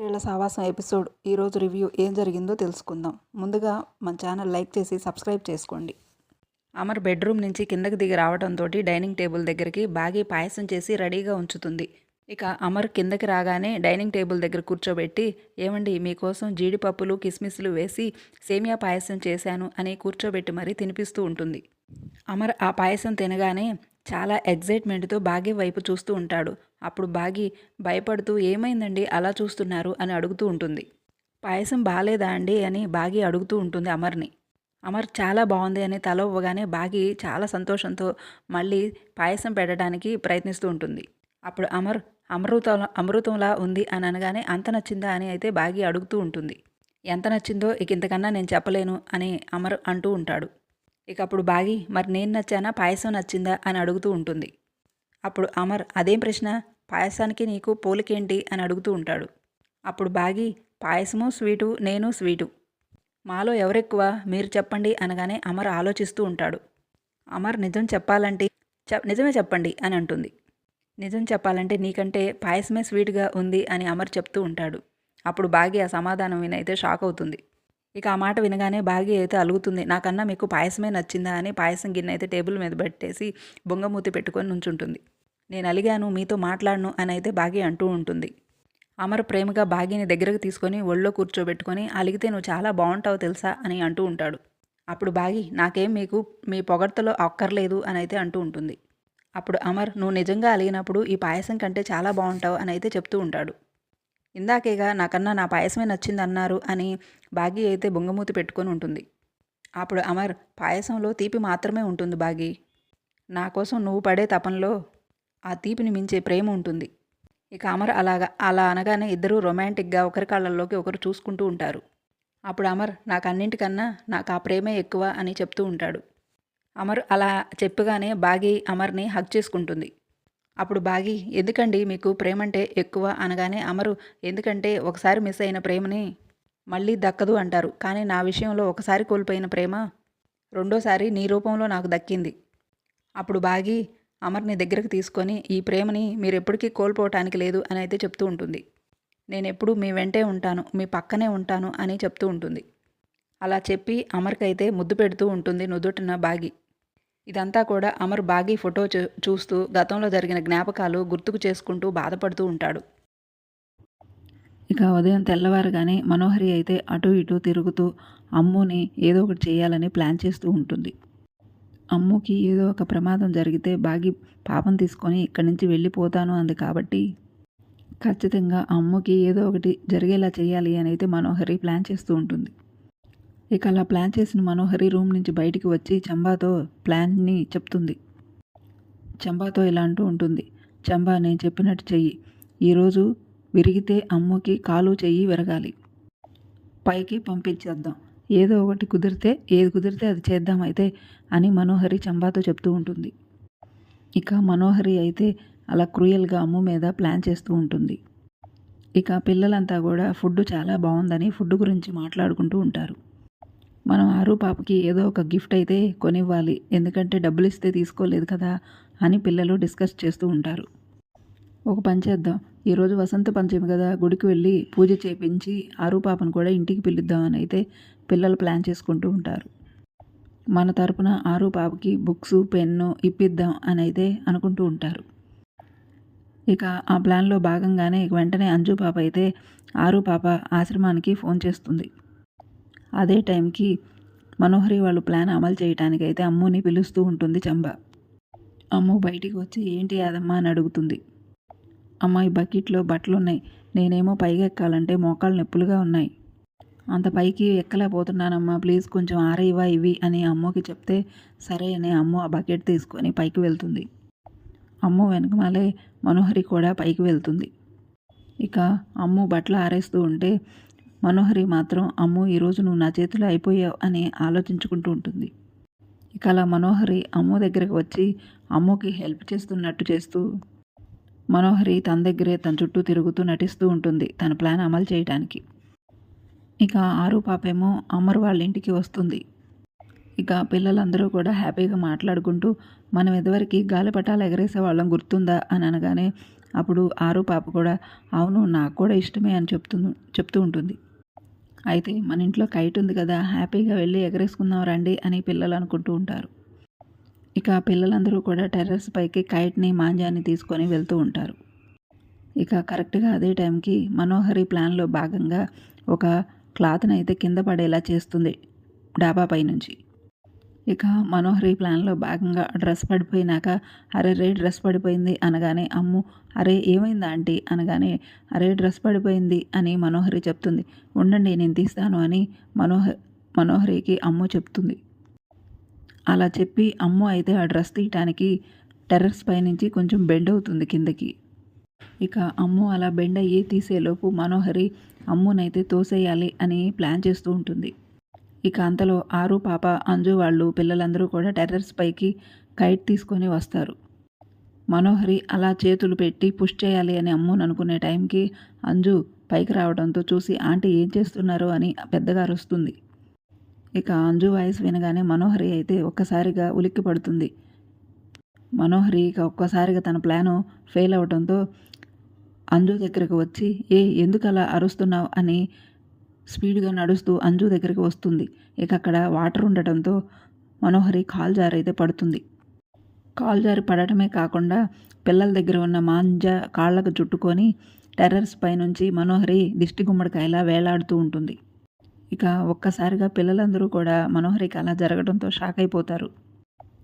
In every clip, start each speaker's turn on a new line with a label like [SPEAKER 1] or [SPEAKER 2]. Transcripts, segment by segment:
[SPEAKER 1] ప్రియుల సావాసం ఎపిసోడ్ ఈరోజు రివ్యూ ఏం జరిగిందో తెలుసుకుందాం. ముందుగా మన ఛానల్ లైక్ చేసి సబ్స్క్రైబ్ చేసుకోండి. అమర్ బెడ్రూమ్ నుంచి కిందకి దిగి రావడంతో డైనింగ్ టేబుల్ దగ్గరికి బాగి పాయసం చేసి రెడీగా ఉంచుతుంది. ఇక అమర్ కిందకి రాగానే డైనింగ్ టేబుల్ దగ్గర కూర్చోబెట్టి ఏమండి మీకోసం జీడిపప్పులు కిస్మిస్లు వేసి సేమియా పాయసం చేశాను అని కూర్చోబెట్టి మరీ తినిపిస్తూ ఉంటుంది. అమర్ ఆ పాయసం తినగానే చాలా ఎగ్జైట్మెంట్తో బాగి వైపు చూస్తూ ఉంటాడు. అప్పుడు బాగి భయపడుతూ ఏమైందండి? అలా చూస్తున్నారు అని అడుగుతూ ఉంటుంది. పాయసం బాగాలేదా అండి? అని బాగి అడుగుతూ ఉంటుంది అమర్ని. అమర్ చాలా బాగుంది అని తల ఇవ్వగానే బాగి చాలా సంతోషంతో మళ్ళీ పాయసం పెట్టడానికి ప్రయత్నిస్తూ ఉంటుంది. అప్పుడు అమర్ అమృతం అమృతంలా ఉంది అని అనగానే అంత నచ్చిందా అని అయితే బాగి అడుగుతూ ఉంటుంది. ఎంత నచ్చిందో ఇక ఇంతకన్నా నేను చెప్పలేను అని అమర్ అంటూ ఉంటాడు. ఇక అప్పుడు బాగి మరి నేను నచ్చానా? పాయసం నచ్చిందా? అని అడుగుతూ ఉంటుంది. అప్పుడు అమర్ అదేం ప్రశ్న? పాయసానికి నీకు పోలికేంటి? అని అడుగుతూ ఉంటాడు. అప్పుడు బాగి పాయసము స్వీటు నేను స్వీటు. మాలో ఎవరెక్కువ? మీరు చెప్పండి అనగానే అమర్ ఆలోచిస్తూ ఉంటాడు. అమర్ నిజం చెప్పాలంటే చె నిజమే చెప్పండి అని అంటుంది. నిజం చెప్పాలంటే నీకంటే పాయసమే స్వీట్గా ఉంది అని అమర్ చెప్తూ ఉంటాడు. అప్పుడు బాగి ఆ సమాధానం వినైతే షాక్ అవుతుంది. ఇక ఆ మాట వినగానే బాగి అయితే అలుగుతుంది. నాకన్నా మీకు పాయసమే నచ్చిందా అని పాయసం గిన్నె అయితే టేబుల్ మీద పెట్టేసి బొంగమూతి పెట్టుకొని నుంచుంటుంది. నేను అలిగాను మీతో మాట్లాడను అని అయితే బాగి అంటూ ఉంటుంది. అమర్ ప్రేమగా బాగిని దగ్గరకు తీసుకొని ఒళ్ళో కూర్చోబెట్టుకొని అలిగితే నువ్వు చాలా బాగుంటావు తెలుసా? అని అంటూ ఉంటాడు. అప్పుడు బాగి నాకేం మీకు మీ పొగడ్తలో అక్కర్లేదు అని అయితే అంటూ ఉంటుంది. అప్పుడు అమర్ నువ్వు నిజంగా అలిగినప్పుడు ఈ పాయసం కంటే చాలా బాగుంటావు అని అయితే చెప్తూ ఉంటాడు. ఇందాకేగా నాకన్నా నా పాయసమే నచ్చింది అన్నారు అని బాగి అయితే బొంగమూతి పెట్టుకొని ఉంటుంది. అప్పుడు అమర్ పాయసంలో తీపి మాత్రమే ఉంటుంది బాగి. నా కోసం నువ్వు పడే తపనలో ఆ తీపిని మించే ప్రేమ ఉంటుంది. ఇక అమర్ అలాగా అలా అనగానే ఇద్దరూ రొమాంటిక్గా ఒకరి కాళ్ళల్లోకి ఒకరు చూసుకుంటూ ఉంటారు. అప్పుడు అమర్ నాకు అన్నింటికన్నా నాకు ఆ ప్రేమే ఎక్కువ అని చెప్తూ ఉంటాడు. అమర్ అలా చెప్పగానే బాగి అమర్ని హక్ చేసుకుంటుంది. అప్పుడు బాగి ఎందుకండి మీకు ప్రేమంటే ఎక్కువ అనగానే అమరు ఎందుకంటే ఒకసారి మిస్ అయిన ప్రేమని మళ్ళీ దక్కదు అంటారు. కానీ నా విషయంలో ఒకసారి కోల్పోయిన ప్రేమ రెండోసారి నీ రూపంలో నాకు దక్కింది. అప్పుడు బాగి అమర్ని దగ్గరకు తీసుకొని ఈ ప్రేమని మీరు ఎప్పటికీ కోల్పోవటానికి లేదు అని అయితే చెప్తూ ఉంటుంది. నేను ఎప్పుడు మీ వెంటే ఉంటాను మీ పక్కనే ఉంటాను అని చెప్తూ ఉంటుంది. అలా చెప్పి అమర్కైతే ముద్దు పెడుతూ ఉంటుంది నుదుటిన బాగి. ఇదంతా కూడా అమర్ బాగి ఫోటో చూస్తూ గతంలో జరిగిన జ్ఞాపకాలు గుర్తుకు చేసుకుంటూ బాధపడుతూ ఉంటాడు. ఇక ఉదయం తెల్లవారుగానే మనోహరి అయితే అటు ఇటు తిరుగుతూ అమ్ముని ఏదో ఒకటి చేయాలని ప్లాన్ చేస్తూ ఉంటుంది. అమ్ముకి ఏదో ఒక ప్రమాదం జరిగితే బాగి పాపం తీసుకొని ఇక్కడి నుంచి వెళ్ళిపోతాను అంది కాబట్టి ఖచ్చితంగా అమ్ముకి ఏదో ఒకటి జరిగేలా చేయాలి అని అయితే మనోహరి ప్లాన్ చేస్తూ ఉంటుంది. ఇక అలా ప్లాన్ చేసిన మనోహరి రూమ్ నుంచి బయటికి వచ్చి చంబాతో ప్లాన్ని చెప్తుంది. చంబాతో ఇలా అంటూ ఉంటుంది. చంబా నేను చెప్పినట్టు చెయ్యి. ఈరోజు విరిగితే అమ్ముకి కాలు చెయ్యి విరగాలి. పైకి పంపించేద్దాం. ఏదో ఒకటి కుదిరితే ఏది కుదిరితే అది చేద్దాం అయితే అని మనోహరి చంబాతో చెప్తూ ఉంటుంది. ఇక మనోహరి అయితే అలా క్రూయల్గా అమ్ము మీద ప్లాన్ చేస్తూ ఉంటుంది. ఇక పిల్లలంతా కూడా ఫుడ్ చాలా బాగుందని ఫుడ్ గురించి మాట్లాడుకుంటూ ఉంటారు. మనం ఆరు పాపకి ఏదో ఒక గిఫ్ట్ అయితే కొనివ్వాలి. ఎందుకంటే డబ్బులు ఇస్తే తీసుకోలేదు కదా అని పిల్లలు డిస్కస్ చేస్తూ ఉంటారు. ఒక పని చేద్దాం. ఈరోజు వసంత పంచమి కదా. గుడికి వెళ్ళి పూజ చేపించి ఆరు పాపను కూడా ఇంటికి పిలుద్దామని అయితే పిల్లలు ప్లాన్ చేసుకుంటూ ఉంటారు. మన తరపున ఆరు పాపకి బుక్స్ పెన్ను ఇప్పిద్దాం అని అయితే అనుకుంటూ ఉంటారు. ఇక ఆ ప్లాన్లో భాగంగానే వెంటనే అంజు పాప అయితే ఆరు పాప ఆశ్రమానికి ఫోన్ చేస్తుంది. అదే టైంకి మనోహరి వాళ్ళు ప్లాన్ అమలు చేయడానికి అయితే అమ్ముని పిలుస్తూ ఉంటుంది చంబ. అమ్ము బయటికి వచ్చి ఏంటి అదమ్మా అని అడుగుతుంది. అమ్మ ఈ బకెట్లో బట్టలు ఉన్నాయి నేనేమో పైకి ఎక్కాలంటే మోకాలు నొప్పులుగా ఉన్నాయి. అంత పైకి ఎక్కలేకపోతున్నానమ్మా. ప్లీజ్ కొంచెం ఆరేవా ఇవి అని అమ్మకి చెప్తే సరే అని అమ్మ ఆ బకెట్ తీసుకొని పైకి వెళ్తుంది. అమ్మ వెనకమాలే మనోహరి కూడా పైకి వెళ్తుంది. ఇక అమ్ము బట్టలు ఆరేస్తూ ఉంటే మనోహరి మాత్రం అమ్ము ఈరోజు నువ్వు నా చేతిలో అయిపోయావు అని ఆలోచించుకుంటూ ఉంటుంది. ఇక అలా మనోహరి అమ్ము దగ్గరకు వచ్చి అమ్ముకి హెల్ప్ చేస్తున్నట్టు చేస్తూ మనోహరి తన దగ్గరే తన చుట్టూ తిరుగుతూ నటిస్తూ ఉంటుంది తన ప్లాన్ అమలు చేయడానికి ఇక ఆరు పాపేమో అమ్మరు వాళ్ళ ఇంటికి వస్తుంది. ఇక పిల్లలందరూ కూడా హ్యాపీగా మాట్లాడుకుంటూ మనం ఇదివరకు గాలిపటాలు ఎగరేసే వాళ్ళం గుర్తుందా? అని అనగానే అప్పుడు ఆరు పాప కూడా అవును నాకు కూడా ఇష్టమే అని చెప్తూ చెప్తూ ఉంటుంది. అయితే మన ఇంట్లో కైట్ ఉంది కదా హ్యాపీగా వెళ్ళి ఎగరేసుకుందాం రండి అని పిల్లలు అనుకుంటూ ఉంటారు. ఇక పిల్లలందరూ కూడా టెర్రస్ పైకి కైట్ని మాంజాన్ని తీసుకొని వెళ్తూ ఉంటారు. ఇక కరెక్ట్గా అదే టైంకి మనోహరి ప్లాన్లో భాగంగా ఒక క్లాత్ని అయితే కింద పడేలా చేస్తుంది డాబా పైనుంచి. ఇక మనోహరి ప్లాన్లో భాగంగా డ్రెస్ పడిపోయినాక అరే రే డ్రెస్ పడిపోయింది అనగానే అమ్ము అరే ఏమైంది ఆంటీ అనగానే అరే డ్రెస్ పడిపోయింది అని మనోహరి చెప్తుంది. ఉండండి నేను తీస్తాను అని మనోహ మనోహరికి అమ్ము చెప్తుంది. అలా చెప్పి అమ్ము అయితే ఆ డ్రెస్ తీయటానికి టెర్రస్ పైనుంచి కొంచెం బెండ్ అవుతుంది కిందకి. ఇక అమ్ము అలా బెండ్ అయ్యి తీసేలోపు మనోహరి అమ్మునైతే తోసేయాలి అని ప్లాన్ చేస్తూ ఉంటుంది. ఇక అంతలో ఆరు పాప అంజు వాళ్ళు పిల్లలందరూ కూడా టెర్రస్ పైకి కైట్ తీసుకొని వస్తారు. మనోహరి అలా చేతులు పెట్టి పుష్ చేయాలి అని అమ్మును అనుకునే టైంకి అంజు పైకి రావడంతో చూసి ఆంటీ ఏం చేస్తున్నారు? అని పెద్దగా అరుస్తుంది. ఇక అంజు వాయిస్ వినగానే మనోహరి అయితే ఒక్కసారిగా ఉలిక్కి పడుతుంది. మనోహరి ఇక ఒక్కసారిగా తన ప్లాను ఫెయిల్ అవడంతో అంజు దగ్గరకు వచ్చి ఏ ఎందుకు అలా అరుస్తున్నావు? అని స్పీడ్గా నడుస్తూ అంజు దగ్గరికి వస్తుంది. ఇక అక్కడ వాటర్ ఉండటంతో మనోహరి కాల్ జారి అయితే పడుతుంది. కాల్ జారి పడటమే కాకుండా పిల్లల దగ్గర ఉన్న మాంజ కాళ్ళకు చుట్టుకొని టెర్రస్ పైనుంచి మనోహరి దిష్టి గుమ్మడికాయలా వేలాడుతూ ఉంటుంది. ఇక ఒక్కసారిగా పిల్లలందరూ కూడా మనోహరికి అలా జరగడంతో షాక్ అయిపోతారు.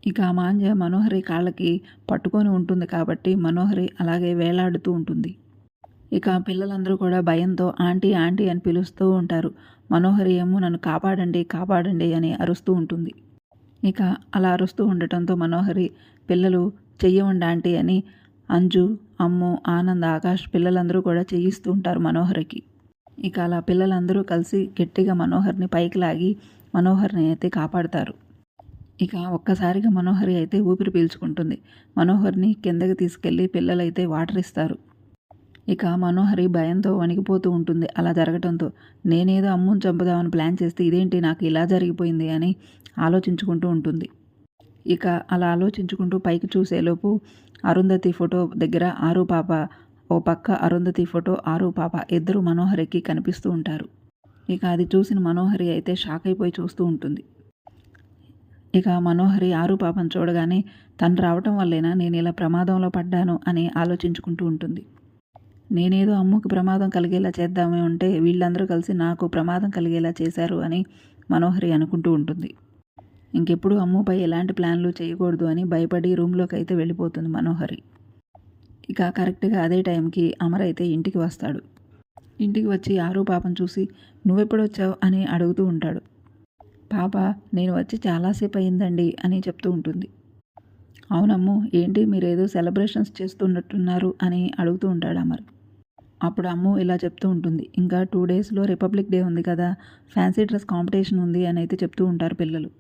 [SPEAKER 1] ఇక ఆ మాంజ మనోహరి కాళ్ళకి పట్టుకొని ఉంటుంది కాబట్టి మనోహరి అలాగే వేలాడుతూ ఉంటుంది. ఇక పిల్లలందరూ కూడా భయంతో ఆంటీ ఆంటీ అని పిలుస్తూ ఉంటారు. మనోహరి ఏమో నన్ను కాపాడండి కాపాడండి అని అరుస్తూ ఉంటుంది. ఇక అలా అరుస్తూ ఉండటంతో మనోహరి పిల్లలు చెయ్యవండి ఆంటీ అని అంజు అమ్ము ఆనంద్ ఆకాష్ పిల్లలందరూ కూడా చేయిస్తూ ఉంటారు మనోహరికి. ఇక అలా పిల్లలందరూ కలిసి గట్టిగా మనోహర్ని పైకి లాగి మనోహర్ని అయితే కాపాడతారు. ఇక ఒక్కసారిగా మనోహరి అయితే ఊపిరి పీల్చుకుంటుంది. మనోహర్ని కిందకి తీసుకెళ్ళి పిల్లలైతే వాటర్ ఇస్తారు. ఇక మనోహరి భయంతో వణికిపోతూ ఉంటుంది. అలా జరగటంతో నేనేదో అమ్ముని చంపుదామని ప్లాన్ చేస్తే ఇదేంటి నాకు ఇలా జరిగిపోయింది అని ఆలోచించుకుంటూ ఉంటుంది. ఇక అలా ఆలోచించుకుంటూ పైకి చూసేలోపు అరుంధతి ఫోటో దగ్గర ఆరు పాప ఓ పక్క అరుంధతి ఫోటో ఆరు పాప ఇద్దరు మనోహరికి కనిపిస్తూ ఉంటారు. ఇక అది చూసిన మనోహరి అయితే షాక్ అయిపోయి చూస్తూ ఉంటుంది. ఇక మనోహరి ఆరు పాపను చూడగానే తను రావటం వల్లేనా? నేను ఇలా ప్రమాదంలో పడ్డాను అని ఆలోచించుకుంటూ ఉంటుంది. నేనేదో అమ్మకు ప్రమాదం కలిగేలా చేద్దామే ఉంటే వీళ్ళందరూ కలిసి నాకు ప్రమాదం కలిగేలా చేశారు అని మనోహరి అనుకుంటూ ఉంటుంది. ఇంకెప్పుడు అమ్ముపై ఎలాంటి ప్లాన్లు చేయకూడదు అని భయపడి రూమ్లోకి అయితే వెళ్ళిపోతుంది మనోహరి. ఇక కరెక్ట్గా అదే టైంకి అమర్ అయితే ఇంటికి వస్తాడు. ఇంటికి వచ్చి ఆరు పాపం చూసి నువ్వెప్పుడొచ్చావు? అని అడుగుతూ ఉంటాడు. పాప నేను వచ్చి చాలాసేపు అయిందండి అని చెప్తూ ఉంటుంది. అవునమ్ము ఏంటి మీరు ఏదో సెలబ్రేషన్స్ చేస్తున్నట్టున్నారు అని అడుగుతూ ఉంటాడు అమర్. అప్పుడు అమ్ము ఇలా చెప్తూ ఉంటుంది. ఇంకా టూ డేస్లో రిపబ్లిక్ డే ఉంది కదా ఫ్యాన్సీ డ్రెస్ కాంపిటీషన్ ఉంది అని అయితే చెప్తూ ఉంటారు పిల్లలు.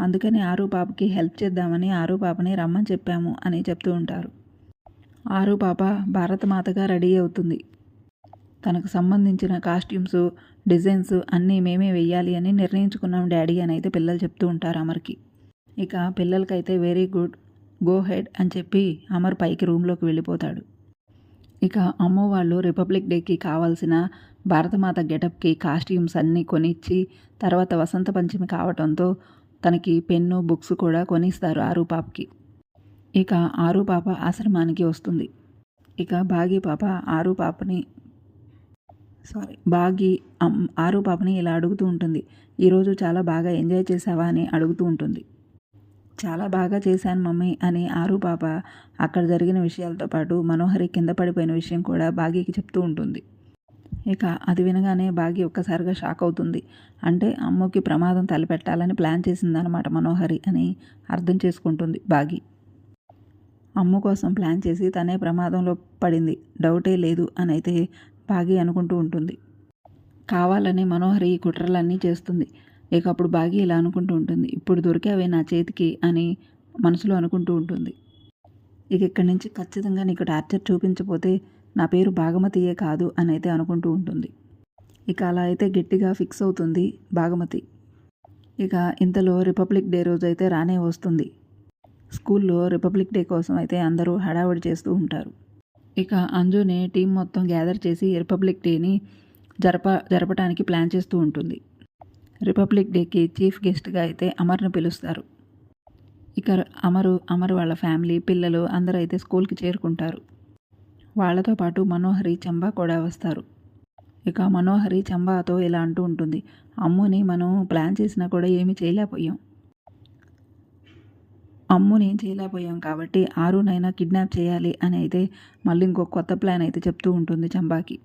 [SPEAKER 1] అందుకని ఆరు పాపకి హెల్ప్ చేద్దామని ఆరు పాపని రమ్మని చెప్పాము అని చెప్తూ ఉంటారు. ఆరు పాప భారతమాతగా రెడీ అవుతుంది. తనకు సంబంధించిన కాస్ట్యూమ్స్ డిజైన్స్ అన్నీ మేమే వెయ్యాలి అని నిర్ణయించుకున్నాం డాడీ అని అయితే పిల్లలు చెప్తూ ఉంటారు అమర్కి. ఇక పిల్లలకైతే వెరీ గుడ్ గో హెడ్ అని చెప్పి అమర్ పైకి రూమ్లోకి వెళ్ళిపోతాడు. ఇక అమ్మ వాళ్ళు రిపబ్లిక్ డేకి కావాల్సిన భారతమాత గెటప్కి కాస్ట్యూమ్స్ అన్నీ కొనిచ్చి తర్వాత వసంత పంచమి కావటంతో తనకి పెన్ను బుక్స్ కూడా కొనిస్తారు ఆరు పాపకి ఇక ఆరు పాప ఆశ్రమానికి వస్తుంది. ఇక బాగి పాప ఆరు పాపని సారీ బాగి ఆరు పాపని ఇలా అడుగుతూ ఉంటుంది. ఈరోజు చాలా బాగా ఎంజాయ్ చేసావా అని అడుగుతూ ఉంటుంది. చాలా బాగా చేశాను మమ్మీ అని ఆరు పాప అక్కడ జరిగిన విషయాలతో పాటు మనోహరి కింద పడిపోయిన విషయం కూడా బాగీకి చెప్తూ ఉంటుంది. ఇక అది వినగానే బాగి ఒక్కసారిగా షాక్ అవుతుంది. అంటే అమ్మకి ప్రమాదం తలపెట్టాలని ప్లాన్ చేసిందనమాట మనోహరి అని అర్థం చేసుకుంటుంది బాగి. అమ్మ కోసం ప్లాన్ చేసి తనే ప్రమాదంలో పడింది. డౌటే లేదు అని అయితే బాగి అనుకుంటూ ఉంటుంది. కావాలని మనోహరి కుట్రలన్నీ చేస్తుంది. ఇక అప్పుడు బాగి ఇలా అనుకుంటూ ఉంటుంది. ఇప్పుడు దొరికావే నా చేతికి అని మనసులో అనుకుంటూ ఉంటుంది. ఇక ఇక్కడి నుంచి ఖచ్చితంగా నీకు టార్చర్ చూపించపోతే నా పేరు భాగమతియే కాదు అని అయితే అనుకుంటూ ఉంటుంది. ఇక అలా అయితే గట్టిగా ఫిక్స్ అవుతుంది భాగమతి ఇక ఇంతలో రిపబ్లిక్ డే రోజు అయితే రానే వస్తుంది. స్కూల్లో రిపబ్లిక్ డే కోసం అయితే అందరూ హడావుడి చేస్తూ ఉంటారు. ఇక అంజుని టీం మొత్తం గ్యాదర్ చేసి రిపబ్లిక్ డేని జరప జరపడానికి ప్లాన్ చేస్తూ ఉంటుంది. రిపబ్లిక్ డేకి చీఫ్ గెస్ట్గా అయితే అమర్ని పిలుస్తారు. ఇక అమరు అమర్ వాళ్ళ ఫ్యామిలీ పిల్లలు అందరూ అయితే స్కూల్కి చేరుకుంటారు. వాళ్ళతో పాటు మనోహరి చంబా కూడా వస్తారు. ఇక మనోహరి చంబాతో ఇలా అంటూ ఉంటుంది. అమ్ముని మనం ప్లాన్ చేసినా కూడా ఏమీ చేయలేకపోయాం. అమ్ముని చేయలేకపోయాం కాబట్టి ఆరునైనా కిడ్నాప్ చేయాలి అని అయితే మళ్ళీ ఇంకో కొత్త ప్లాన్ అయితే చెప్తూ ఉంటుంది చంబాకి.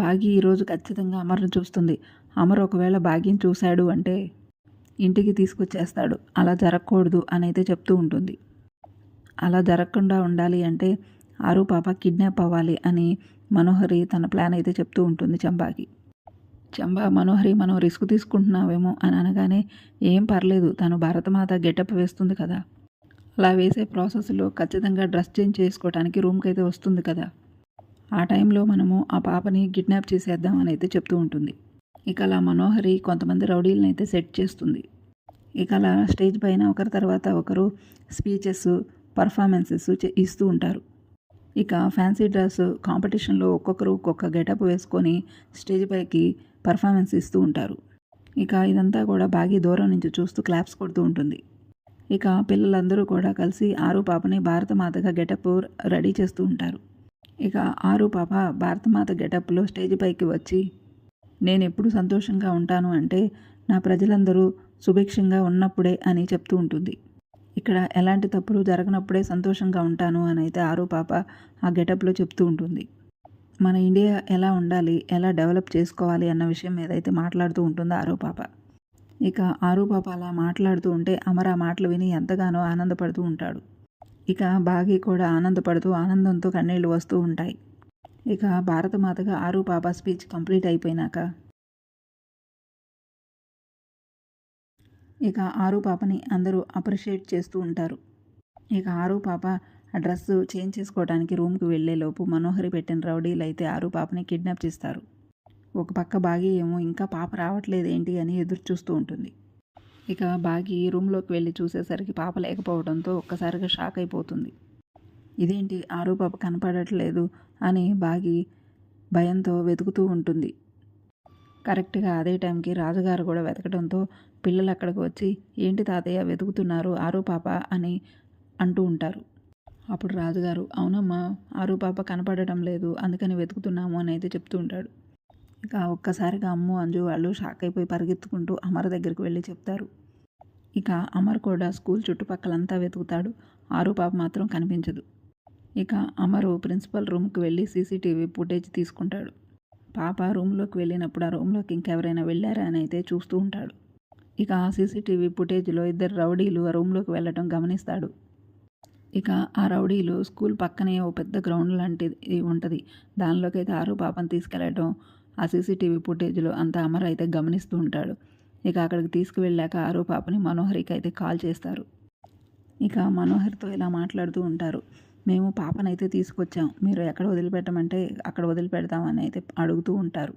[SPEAKER 1] బాగి ఈరోజు ఖచ్చితంగా అమర్ను చూస్తుంది. అమర్ ఒకవేళ బాగిని చూశాడు అంటే ఇంటికి తీసుకొచ్చేస్తాడు. అలా జరగకూడదు అని అయితే చెప్తూ ఉంటుంది. అలా జరగకుండా ఉండాలి అంటే ఆరు పాప కిడ్నాప్ అవ్వాలి అని మనోహరి తన ప్లాన్ అయితే చెప్తూ ఉంటుంది చంబాకి. చంబా మనోహరి మనం రిస్క్ తీసుకుంటున్నావేమో అని అనగానే ఏం పర్లేదు తను భారతమాత గెటప్ వేస్తుంది కదా. అలా వేసే ప్రాసెస్లో ఖచ్చితంగా డ్రెస్ చేంజ్ చేసుకోవడానికి రూమ్కి అయితే వస్తుంది కదా. ఆ టైంలో మనము ఆ పాపని కిడ్నాప్ చేసేద్దామని అయితే చెప్తూ ఉంటుంది. ఇక అలా మనోహరి కొంతమంది రౌడీలను అయితే సెట్ చేస్తుంది. ఇక అలా స్టేజ్ పైన ఒకరి తర్వాత ఒకరు స్పీచెస్ పర్ఫార్మెన్సెస్ ఇస్తూ ఉంటారు. ఇక ఫ్యాన్సీ డ్రెస్ కాంపిటీషన్లో ఒక్కొక్కరు ఒక్కొక్క గెటప్ వేసుకొని స్టేజ్ పైకి పర్ఫార్మెన్స్ ఇస్తూ ఉంటారు. ఇక ఇదంతా కూడా బాగా దూరం నుంచి చూస్తూ క్లాప్స్ కొడుతూ ఉంటుంది. ఇక పిల్లలందరూ కూడా కలిసి ఆరు పాపని భారతమాతగా గెటప్ రెడీ చేస్తూ ఉంటారు. ఇక ఆరు పాప భారతమాత గెటప్లో స్టేజ్ పైకి వచ్చి నేను ఎప్పుడు సంతోషంగా ఉంటాను అంటే నా ప్రజలందరూ సుభిక్షంగా ఉన్నప్పుడే అని చెప్తూ ఉంటుంది. ఇక్కడ ఎలాంటి తప్పులు జరగనప్పుడే సంతోషంగా ఉంటాను అని అయితే ఆరు పాప ఆ గెటప్లో చెప్తూ ఉంటుంది. మన ఇండియా ఎలా ఉండాలి ఎలా డెవలప్ చేసుకోవాలి అన్న విషయం మీద అయితే మాట్లాడుతూ ఉంటుంది ఆరో పాప. ఇక ఆరు పాప అలా మాట్లాడుతూ ఉంటే అమర మాటలు విని ఎంతగానో ఆనందపడుతూ ఉంటాడు. ఇక బాగి కూడా ఆనందపడుతూ ఆనందంతో కన్నీళ్ళు వస్తూ ఉంటాయి. ఇక భారతమాతగా ఆరు పాప స్పీచ్ కంప్లీట్ అయిపోయినాక ఇక ఆరు పాపని అందరూ అప్రిషియేట్ చేస్తూ ఉంటారు. ఇక ఆరు పాప ఆ డ్రెస్ చేంజ్ చేసుకోవడానికి రూమ్కి వెళ్ళేలోపు మనోహరి పెట్టిన రౌడీలు అయితే ఆరు పాపని కిడ్నాప్ చేస్తారు. ఒక పక్క బాగి ఏమో ఇంకా పాప రావట్లేదు ఏంటి అని ఎదురు చూస్తూ ఉంటుంది. ఇక బాగి రూమ్లోకి వెళ్ళి చూసేసరికి పాప లేకపోవడంతో ఒక్కసారిగా షాక్ అయిపోతుంది. ఇదేంటి? ఆరు పాప కనపడట్లేదు అని బాగి భయంతో వెతుకుతూ ఉంటుంది. కరెక్ట్గా అదే టైంకి రాజుగారు కూడా వెతకడంతో పిల్లలు అక్కడికి వచ్చి ఏంటి తాతయ్య వెతుకుతున్నారు ఆరు పాప? అని అంటూ ఉంటారు. అప్పుడు రాజుగారు అవునమ్మా ఆరు పాప కనపడటం లేదు అందుకని వెతుకుతున్నాము అని అయితే చెప్తూ ఉంటాడు. ఇక ఒక్కసారిగా అమ్ము అంజు వాళ్ళు షాక్ అయిపోయి పరిగెత్తుకుంటూ అమర్ దగ్గరికి వెళ్ళి చెప్తారు. ఇక అమర్ కూడా స్కూల్ చుట్టుపక్కలంతా వెతుకుతాడు. ఆరు పాప మాత్రం కనిపించదు. ఇక అమరు ప్రిన్సిపల్ రూమ్కి వెళ్ళి సీసీటీవీ ఫుటేజ్ తీసుకుంటాడు. పాప రూమ్లోకి వెళ్ళినప్పుడు ఆ రూమ్లోకి ఇంకెవరైనా వెళ్ళారా అని అయితే చూస్తూ ఉంటాడు. ఇక ఆ సీసీటీవీ ఫుటేజ్లో ఇద్దరు రౌడీలు ఆ రూమ్లోకి వెళ్ళటం గమనిస్తాడు. ఇక ఆ రౌడీలు స్కూల్ పక్కనే ఓ పెద్ద గ్రౌండ్ లాంటిది ఉంటుంది. దానిలోకి అయితే ఆరు పాపను తీసుకెళ్ళటం ఆ సీసీటీవీ ఫుటేజ్లో అంత అమర్ అయితే గమనిస్తూ ఉంటాడు. ఇక అక్కడికి తీసుకువెళ్ళాక ఆరు పాపని మనోహరికి అయితే కాల్ చేస్తారు. ఇక మనోహర్తో ఇలా మాట్లాడుతూ ఉంటారు. మేము పాపనైతే తీసుకొచ్చాం. మీరు ఎక్కడ వదిలిపెట్టమంటే అక్కడ వదిలిపెడతామని అయితే అడుగుతూ ఉంటారు.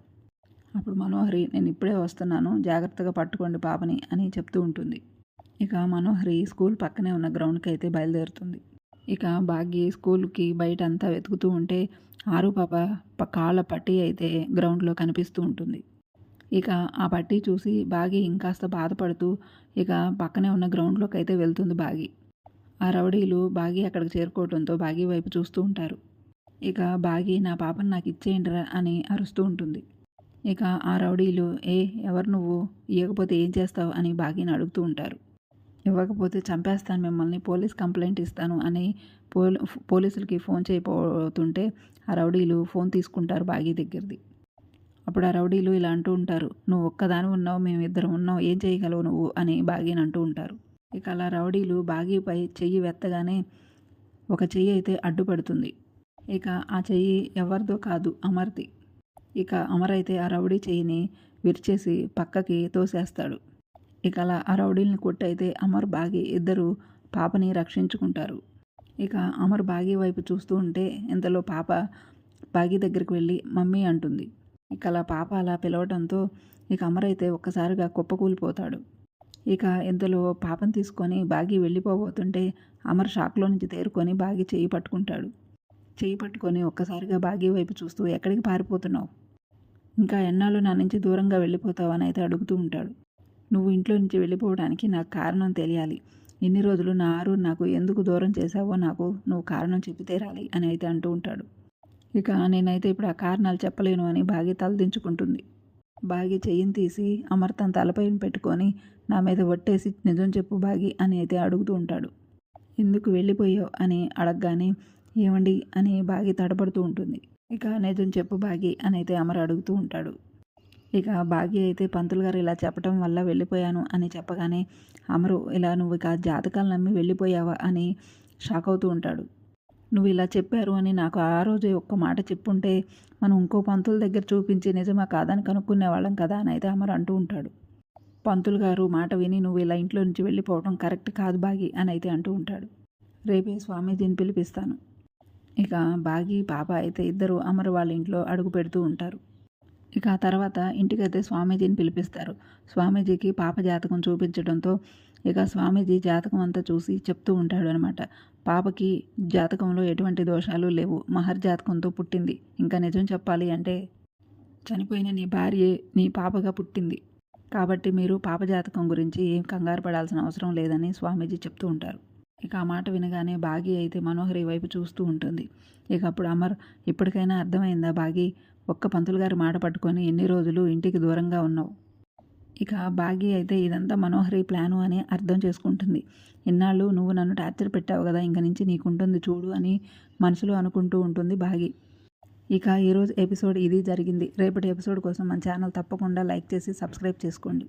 [SPEAKER 1] అప్పుడు మనోహరి నేను ఇప్పుడే వస్తున్నాను. జాగ్రత్తగా పట్టుకోండి పాపని అని చెప్తూ ఉంటుంది. ఇక మనోహరి స్కూల్ పక్కనే ఉన్న గ్రౌండ్కి అయితే బయలుదేరుతుంది. ఇక భాగ్య స్కూల్కి బయట అంతా వెతుకుతూ ఉంటే ఆరు పాప ప- కాళ్ళ పట్టి అయితే గ్రౌండ్లో కనిపిస్తూ ఉంటుంది. ఇక ఆ పట్టి చూసి బాగి ఇంకాస్త బాధపడుతూ ఇక పక్కనే ఉన్న గ్రౌండ్లోకి అయితే వెళ్తుంది బాగి. ఆ రౌడీలు బాగి అక్కడికి చేరుకోవడంతో బాగి వైపు చూస్తూ ఉంటారు. ఇక బాగి నా పాపను నాకు ఇచ్చేయండిరా అని అరుస్తూ ఉంటుంది. ఇక ఆ రౌడీలు ఏ ఎవరు నువ్వు? ఇవ్వకపోతే ఏం చేస్తావు? అని బాగిని అడుగుతూ ఉంటారు. ఇవ్వకపోతే చంపేస్తాను మిమ్మల్ని పోలీస్ కంప్లైంట్ ఇస్తాను అని పోలీ పోలీసులకి ఫోన్ చేయబోతుంటే ఆ రౌడీలు ఫోన్ తీసుకుంటారు బాగి దగ్గరది. అప్పుడు ఆ రౌడీలు ఇలా అంటూ ఉంటారు నువ్వు ఒక్కదాని ఉన్నావు మేము ఇద్దరం ఉన్నావు ఏం చేయగలవు నువ్వు? అని బాగీని అంటూ ఉంటారు. ఇక అలా రౌడీలు బాగీపై చెయ్యి వెత్తగానే ఒక చెయ్యి అయితే అడ్డుపడుతుంది. ఇక ఆ చెయ్యి ఎవరిదో కాదు అమర్ది. ఇక అమర్ అయితే ఆ రౌడీ చెయ్యిని విరిచేసి పక్కకి తోసేస్తాడు. ఇక అలా ఆ రౌడీల్ని కొట్టయితే అమర్ బాగి ఇద్దరు పాపని రక్షించుకుంటారు. ఇక అమర్ బాగి వైపు చూస్తూ ఉంటే ఇంతలో పాప బాగి దగ్గరికి వెళ్ళి మమ్మీ అంటుంది. ఇక అలా పాప అలా పిలవడంతో ఇక అమర్ అయితే ఒక్కసారిగా కుప్పకూలిపోతాడు. ఇక ఇంతలో పాపను తీసుకొని బాగి వెళ్ళిపోబోతుంటే అమర్ షాక్లో నుంచి తేరుకొని బాగి చేయి పట్టుకుంటాడు. చేయి పట్టుకొని ఒక్కసారిగా బాగి వైపు చూస్తూ ఎక్కడికి పారిపోతున్నావు? ఇంకా ఎన్నాళ్ళు నా నుంచి దూరంగా వెళ్ళిపోతావు? అని అయితే అడుగుతూ ఉంటాడు. నువ్వు ఇంట్లో నుంచి వెళ్ళిపోవడానికి నాకు కారణం తెలియాలి. ఇన్ని రోజులు నా ఆరు నాకు ఎందుకు దూరం చేశావో నాకు నువ్వు కారణం చెప్పి తీరాలి అని అయితే అంటూ ఉంటాడు. ఇక నేనైతే ఇప్పుడు ఆ కారణాలు చెప్పలేను అని బాగి తలదించుకుంటుంది బాగి చెయ్యిని తీసి అమర్తం తలపైన పెట్టుకొని నా మీద ఒట్టేసి నిజం చెప్పు బాగి అని అయితే అడుగుతూ ఉంటాడు. ఎందుకు వెళ్ళిపోయావు అని అడగగానే ఏమండి అని బాగి తడబడుతూ ఉంటుంది. ఇక నిజం చెప్పు బాగి అని అయితే అమర్ అడుగుతూ ఉంటాడు. ఇక భాగ్య అయితే పంతులు గారు ఇలా చెప్పడం వల్ల వెళ్ళిపోయాను అని చెప్పగానే అమరు ఇలా నువ్వు ఇక జాతకాలు నమ్మి వెళ్ళిపోయావా అని షాక్ అవుతూ ఉంటాడు. నువ్వు ఇలా చెప్పారు అని నాకు ఆ రోజే ఒక్క మాట చెప్పుంటే మనం ఇంకో పంతుల దగ్గర చూపించి నిజమా కాదని కనుక్కునే వాళ్ళం కదా అని అయితే అమరు అంటూ ఉంటాడు. పంతులు గారు మాట విని నువ్వు ఇలా ఇంట్లో నుంచి వెళ్ళిపోవడం కరెక్ట్ కాదు బాగి అని అయితే అంటూ ఉంటాడు. రేపే స్వామీజీని పిలిపిస్తాను. ఇక బాగి పాప అయితే ఇద్దరు అమరు వాళ్ళ ఇంట్లో అడుగు పెడుతూ ఉంటారు. ఇక ఆ తర్వాత ఇంటికైతే స్వామీజీని పిలిపిస్తారు. స్వామీజీకి పాప జాతకం చూపించడంతో ఇక స్వామీజీ జాతకం అంతా చూసి చెప్తూ ఉంటాడు అనమాట పాపకి జాతకంలో ఎటువంటి దోషాలు లేవు. మహర్ జాతకంతో పుట్టింది. ఇంకా నిజం చెప్పాలి అంటే చనిపోయిన నీ భార్యే నీ పాపగా పుట్టింది. కాబట్టి మీరు పాప జాతకం గురించి ఏం కంగారు పడాల్సిన అవసరం లేదని స్వామీజీ చెప్తూ ఉంటారు. ఇక ఆ మాట వినగానే బాగి అయితే మనోహరి వైపు చూస్తూ ఉంటుంది. ఇక అప్పుడు అమర్ ఇప్పటికైనా అర్థమైందా బాగి? ఒక్క పంతులు గారి మాట పట్టుకొని ఎన్ని రోజులు ఇంటికి దూరంగా ఉన్నావు? ఇక బాగి అయితే ఇదంతా మనోహరి ప్లాను అని అర్థం చేసుకుంటుంది. ఇన్నాళ్ళు నువ్వు నన్ను టార్చర్ పెట్టావు కదా ఇంక నుంచి నీకుంటుంది చూడు అని మనసులో అనుకుంటూ ఉంటుంది బాగి. ఇక ఈరోజు ఎపిసోడ్ ఇది జరిగింది. రేపటి ఎపిసోడ్ కోసం మన ఛానల్ తప్పకుండా లైక్ చేసి సబ్స్క్రైబ్ చేసుకోండి.